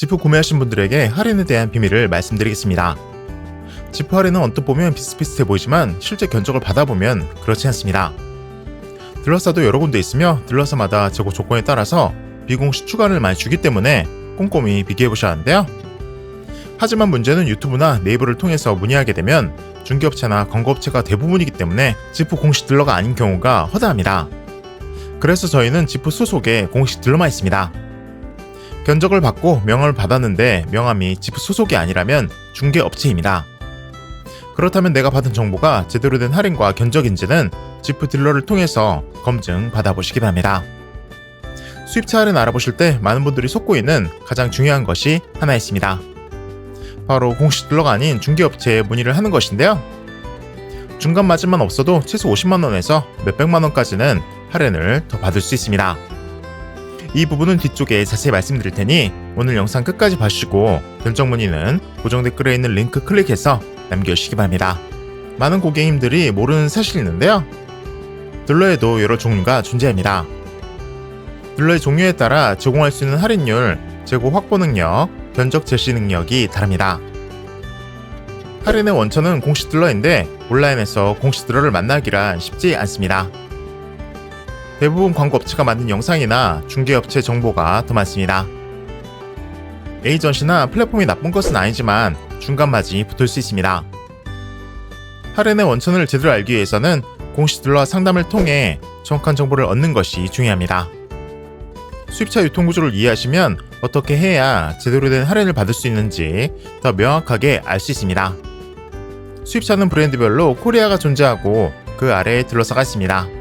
지프 구매하신 분들에게 할인에 대한 비밀을 말씀드리겠습니다. 지프 할인은 언뜻 보면 비슷비슷해 보이지만 실제 견적을 받아보면 그렇지 않습니다. 들러사도 여러 군데 있으며 들러사마다 재고 조건에 따라서 비공식 추가를 많이 주기 때문에 꼼꼼히 비교해 보셔야 하는데요. 하지만 문제는 유튜브나 네이버를 통해서 문의하게 되면 중개업체나 광고업체가 대부분이기 때문에 지프 공식 딜러가 아닌 경우가 허다합니다. 그래서 저희는 지프 소속의 공식 딜러만 있습니다. 견적을 받고 명함을 받았는데 명함이 지프 소속이 아니라면 중개업체입니다. 그렇다면 내가 받은 정보가 제대로 된 할인과 견적인지는 지프 딜러를 통해서 검증 받아보시기 바랍니다. 수입차 할인 알아보실 때 많은 분들이 속고 있는 가장 중요한 것이 하나 있습니다. 바로 공식 딜러가 아닌 중개업체에 문의를 하는 것인데요. 중간 마진만 없어도 최소 50만원에서 몇백만원까지는 할인을 더 받을 수 있습니다. 이 부분은 뒤쪽에 자세히 말씀드릴 테니 오늘 영상 끝까지 봐주시고 견적 문의는 고정 댓글에 있는 링크 클릭해서 남겨주시기 바랍니다. 많은 고객님들이 모르는 사실이 있는데요. 딜러에도 여러 종류가 존재합니다. 딜러의 종류에 따라 제공할 수 있는 할인율, 재고 확보 능력, 견적 제시 능력이 다릅니다. 할인의 원천은 공식 딜러인데 온라인에서 공식 딜러를 만나기란 쉽지 않습니다. 대부분 광고 업체가 만든 영상이나 중개업체 정보가 더 많습니다. 에이전시나 플랫폼이 나쁜 것은 아니지만 중간 마진이 붙을 수 있습니다. 할인의 원천을 제대로 알기 위해서는 딜러와 상담을 통해 정확한 정보를 얻는 것이 중요합니다. 수입차 유통 구조를 이해하시면 어떻게 해야 제대로 된 할인을 받을 수 있는지 더 명확하게 알 수 있습니다. 수입차는 브랜드별로 코리아가 존재하고 그 아래에 딜러사가 있습니다.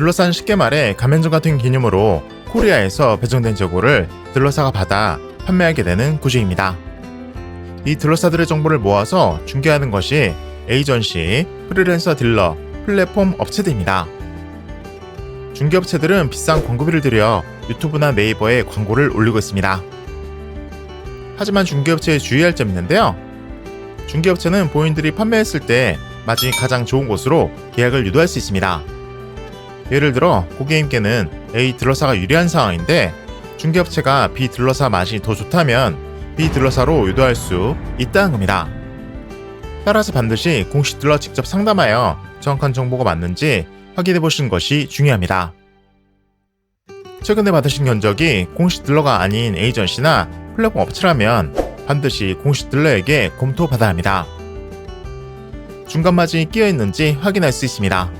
딜러사는 쉽게 말해 가맹점 같은 개념으로 코리아에서 배정된 재고를 딜러사가 받아 판매하게 되는 구조입니다. 이 딜러사들의 정보를 모아서 중개하는 것이 에이전시, 프리랜서 딜러, 플랫폼 업체들입니다. 중개업체들은 비싼 광고비를 들여 유튜브나 네이버에 광고를 올리고 있습니다. 하지만 중개업체에 주의할 점이 있는데요. 중개업체는 본인들이 판매했을 때 마진이 가장 좋은 곳으로 계약을 유도할 수 있습니다. 예를 들어 고객님께는 A 딜러사가 유리한 상황인데 중개업체가 B 딜러사 맛이 더 좋다면 B 딜러사로 유도할 수 있다는 겁니다. 따라서 반드시 공식 딜러 직접 상담하여 정확한 정보가 맞는지 확인해 보시는 것이 중요합니다. 최근에 받으신 견적이 공식 딜러가 아닌 에이전시나 플랫폼 업체라면 반드시 공식 딜러에게 검토받아야 합니다. 중간 마진이 끼어 있는지 확인할 수 있습니다.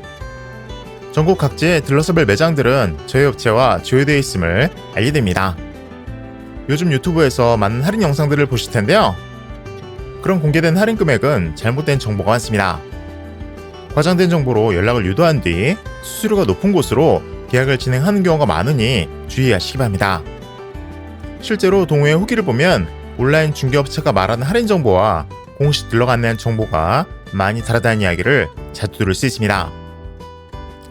전국 각지의 딜러서별 매장들은 저희 업체와 조회되어 있음을 알게 됩니다. 요즘 유튜브에서 많은 할인 영상들을 보실 텐데요. 그런 공개된 할인 금액은 잘못된 정보가 많습니다. 과장된 정보로 연락을 유도한 뒤 수수료가 높은 곳으로 계약을 진행하는 경우가 많으니 주의하시기 바랍니다. 실제로 동호회 후기를 보면 온라인 중개업체가 말하는 할인 정보와 공식 딜러가 안내한 정보가 많이 다르다는 이야기를 자주 들을 수 있습니다.